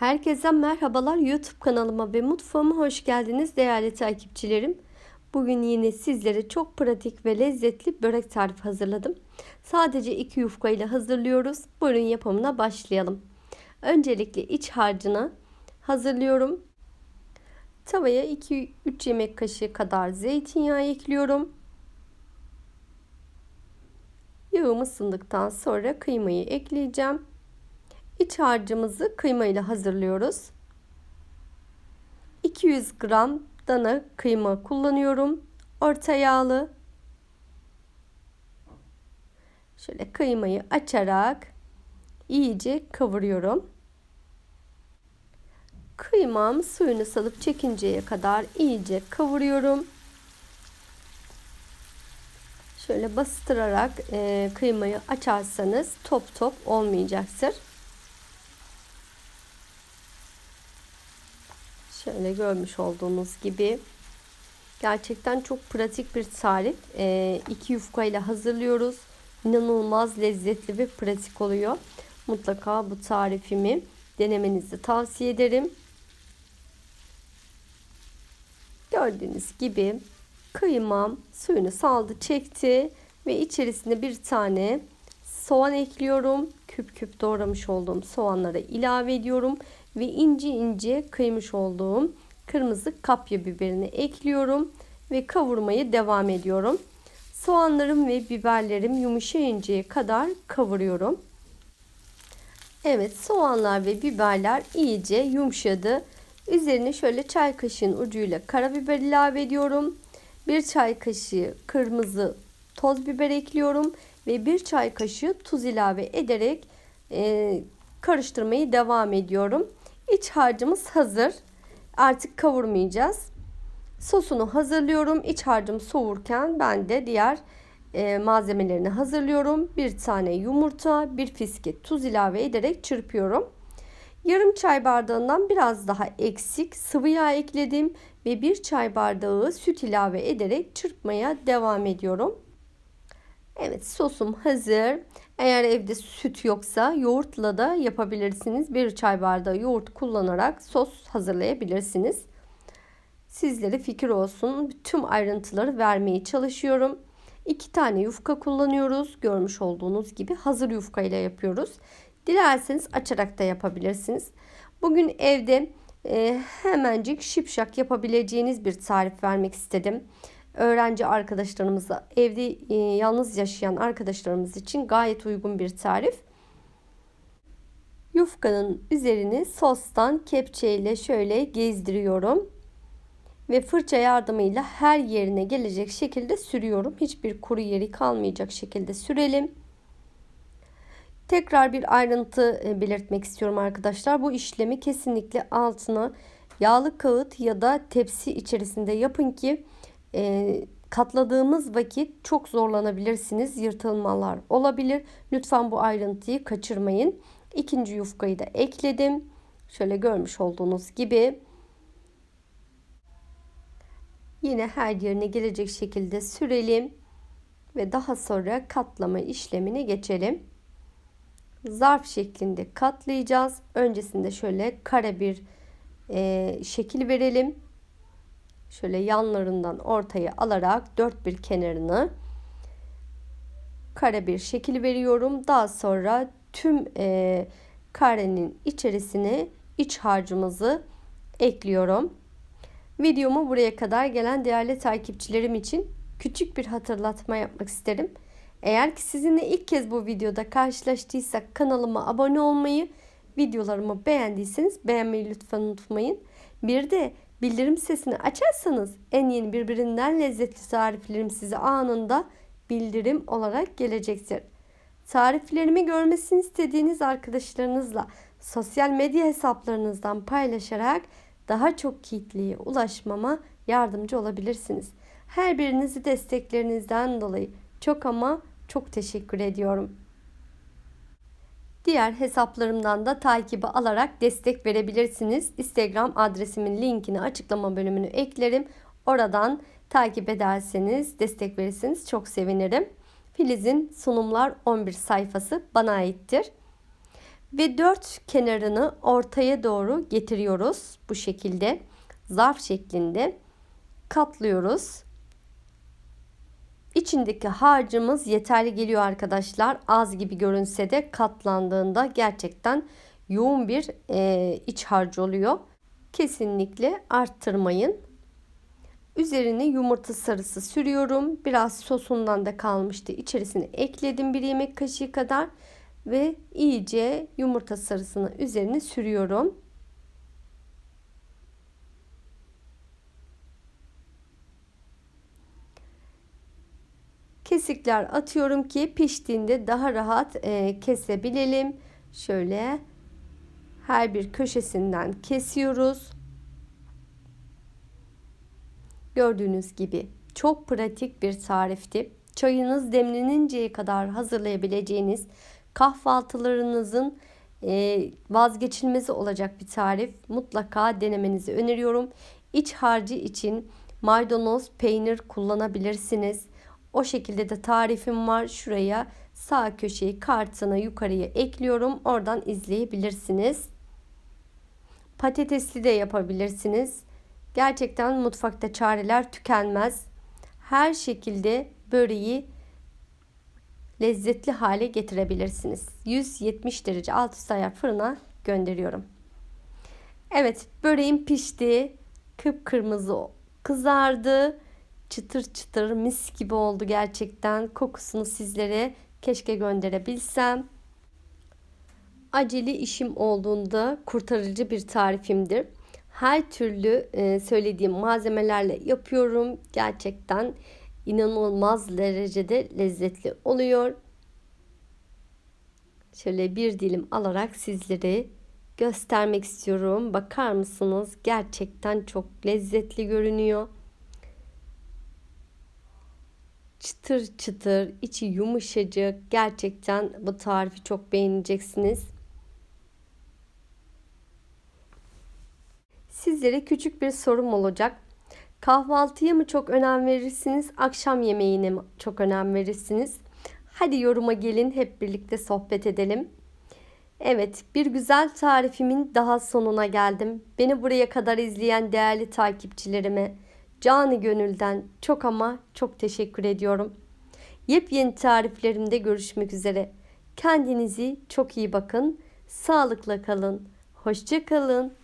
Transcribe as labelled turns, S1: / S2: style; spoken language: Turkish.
S1: Herkese merhabalar YouTube kanalıma ve mutfağıma hoş geldiniz değerli takipçilerim. Bugün yine sizlere çok pratik ve lezzetli börek tarifi hazırladım. Sadece iki yufka ile hazırlıyoruz. Buyurun yapımına başlayalım. Öncelikle iç harcını hazırlıyorum. Tavaya 2-3 yemek kaşığı kadar zeytinyağı ekliyorum. Yağım ısındıktan sonra kıymayı ekleyeceğim. İç harcımızı kıyma ile hazırlıyoruz. 200 gram dana kıyma kullanıyorum. Orta yağlı. Şöyle kıymayı açarak iyice kavuruyorum. Kıymam suyunu salıp çekinceye kadar iyice kavuruyorum. Şöyle bastırarak e, kıymayı açarsanız top top olmayacaktır. Şöyle görmüş olduğunuz gibi. Gerçekten çok pratik bir tarif. E, iki yufka ile hazırlıyoruz. İnanılmaz lezzetli ve pratik oluyor. Mutlaka bu tarifimi denemenizi tavsiye ederim. Gördüğünüz gibi kıymam suyunu saldı çekti ve içerisine bir tane soğan ekliyorum. Küp küp doğramış olduğum soğanları ilave ediyorum ve ince ince kıymış olduğum kırmızı kapya biberini ekliyorum ve kavurmayı devam ediyorum. Soğanlarım ve biberlerim yumuşayıncaya kadar kavuruyorum. Evet soğanlar ve biberler iyice yumuşadı. Üzerine şöyle çay kaşığın ucuyla karabiber ilave ediyorum. Bir çay kaşığı kırmızı toz biber ekliyorum ve bir çay kaşığı tuz ilave ederek e, karıştırmayı devam ediyorum. İç harcımız hazır. Artık kavurmayacağız. Sosunu hazırlıyorum. İç harcım soğurken ben de diğer e, malzemelerini hazırlıyorum. Bir tane yumurta, bir fiske tuz ilave ederek çırpıyorum. Yarım çay bardağından biraz daha eksik sıvı yağ ekledim ve bir çay bardağı süt ilave ederek çırpmaya devam ediyorum. Evet sosum hazır. Eğer evde süt yoksa yoğurtla da yapabilirsiniz. Bir çay bardağı yoğurt kullanarak sos hazırlayabilirsiniz. Sizlere fikir olsun. Tüm ayrıntıları vermeye çalışıyorum. İki tane yufka kullanıyoruz. Görmüş olduğunuz gibi hazır yufka ile yapıyoruz. Dilerseniz açarak da yapabilirsiniz. Bugün evde e, hemencik şipşak yapabileceğiniz bir tarif vermek istedim öğrenci arkadaşlarımıza, evde e, yalnız yaşayan arkadaşlarımız için gayet uygun bir tarif. Yufkanın üzerini sostan kepçeyle şöyle gezdiriyorum. Ve fırça yardımıyla her yerine gelecek şekilde sürüyorum. Hiçbir kuru yeri kalmayacak şekilde sürelim. Tekrar bir ayrıntı e, belirtmek istiyorum arkadaşlar. Bu işlemi kesinlikle altına yağlı kağıt ya da tepsi içerisinde yapın ki e, katladığımız vakit çok zorlanabilirsiniz. Yırtılmalar olabilir. Lütfen bu ayrıntıyı kaçırmayın. İkinci yufkayı da ekledim. Şöyle görmüş olduğunuz gibi. Yine her yerine gelecek şekilde sürelim. Ve daha sonra katlama işlemine geçelim. Zarf şeklinde katlayacağız. Öncesinde şöyle kare bir e, şekil verelim şöyle yanlarından ortaya alarak dört bir kenarını kare bir şekil veriyorum. Daha sonra tüm e, karenin içerisine iç harcımızı ekliyorum. Videomu buraya kadar gelen değerli takipçilerim için küçük bir hatırlatma yapmak isterim. Eğer ki sizinle ilk kez bu videoda karşılaştıysak kanalıma abone olmayı, videolarımı beğendiyseniz beğenmeyi lütfen unutmayın. Bir de Bildirim sesini açarsanız en yeni birbirinden lezzetli tariflerim size anında bildirim olarak gelecektir. Tariflerimi görmesini istediğiniz arkadaşlarınızla sosyal medya hesaplarınızdan paylaşarak daha çok kitleye ulaşmama yardımcı olabilirsiniz. Her birinizi desteklerinizden dolayı çok ama çok teşekkür ediyorum. Diğer hesaplarımdan da takibi alarak destek verebilirsiniz. Instagram adresimin linkini açıklama bölümünü eklerim. Oradan takip ederseniz, destek verirseniz çok sevinirim. Filiz'in sunumlar 11 sayfası bana aittir. Ve dört kenarını ortaya doğru getiriyoruz. Bu şekilde zarf şeklinde katlıyoruz. İçindeki harcımız yeterli geliyor arkadaşlar. Az gibi görünse de katlandığında gerçekten yoğun bir e, iç harcı oluyor. Kesinlikle arttırmayın. Üzerine yumurta sarısı sürüyorum. Biraz sosundan da kalmıştı. İçerisine ekledim bir yemek kaşığı kadar ve iyice yumurta sarısını üzerine sürüyorum. Kesikler atıyorum ki piştiğinde daha rahat e, kesebilelim. Şöyle her bir köşesinden kesiyoruz. Gördüğünüz gibi çok pratik bir tarifti. Çayınız demleninceye kadar hazırlayabileceğiniz kahvaltılarınızın e, vazgeçilmezi olacak bir tarif. Mutlaka denemenizi öneriyorum. İç harcı için maydanoz, peynir kullanabilirsiniz. O şekilde de tarifim var. Şuraya sağ köşeyi kartını yukarıya ekliyorum. Oradan izleyebilirsiniz. Patatesli de yapabilirsiniz. Gerçekten mutfakta çareler tükenmez. Her şekilde böreği lezzetli hale getirebilirsiniz. 170 derece alt üst ayar fırına gönderiyorum. Evet böreğim pişti. Kıpkırmızı kızardı. Çıtır çıtır mis gibi oldu gerçekten. Kokusunu sizlere keşke gönderebilsem. Acele işim olduğunda kurtarıcı bir tarifimdir. Her türlü e, söylediğim malzemelerle yapıyorum. Gerçekten inanılmaz derecede lezzetli oluyor. Şöyle bir dilim alarak sizlere göstermek istiyorum. Bakar mısınız? Gerçekten çok lezzetli görünüyor. Çıtır çıtır, içi yumuşacık. Gerçekten bu tarifi çok beğeneceksiniz. Sizlere küçük bir sorum olacak. Kahvaltıya mı çok önem verirsiniz, akşam yemeğine mi çok önem verirsiniz? Hadi yoruma gelin hep birlikte sohbet edelim. Evet, bir güzel tarifimin daha sonuna geldim. Beni buraya kadar izleyen değerli takipçilerime canı gönülden çok ama çok teşekkür ediyorum. Yepyeni tariflerimde görüşmek üzere. Kendinizi çok iyi bakın. Sağlıkla kalın. Hoşça kalın.